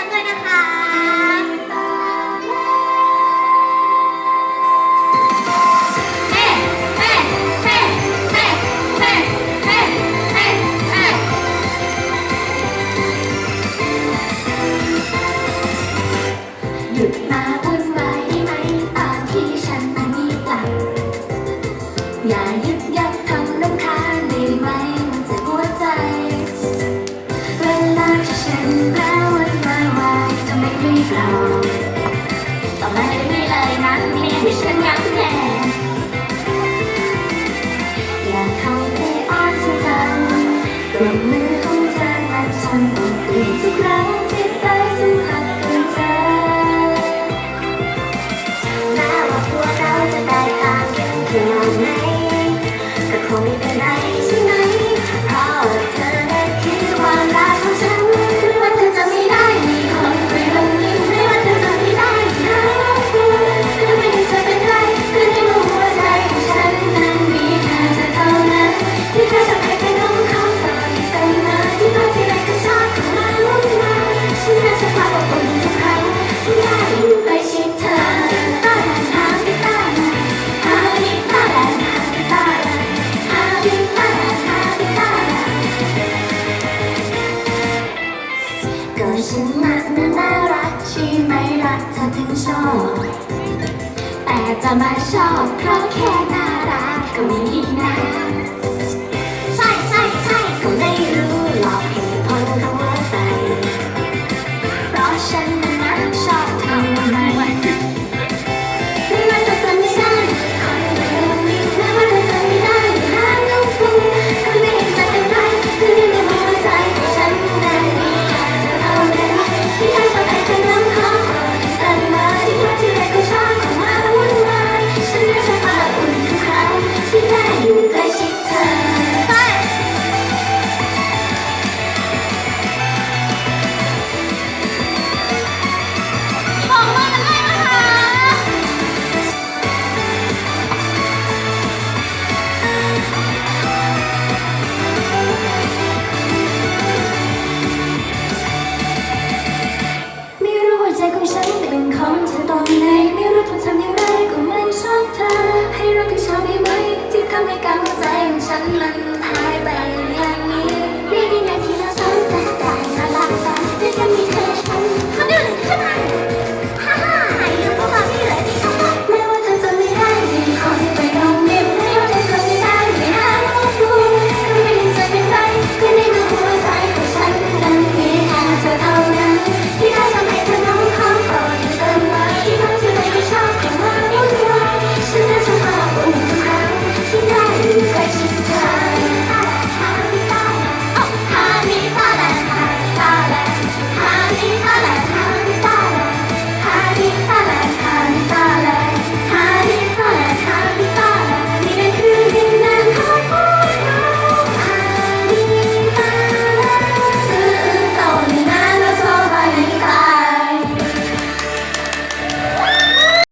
กันด้วยนะคะ ต่อมาเรื่อยๆเลยนะเพลงที่ฉันรักแน่อยากเข้าไปอ้อนจังกลมือของเธอและฉันอบดทุกครั้งที่ได้สัมผัสกับเธแม้ว่าพวเราจะแตกต่างกันขนาไหนก็คงไม่เป็นไร ชอบ แต่จะมาชอบเพราะแค่น่ารักก็ม่ดีนะ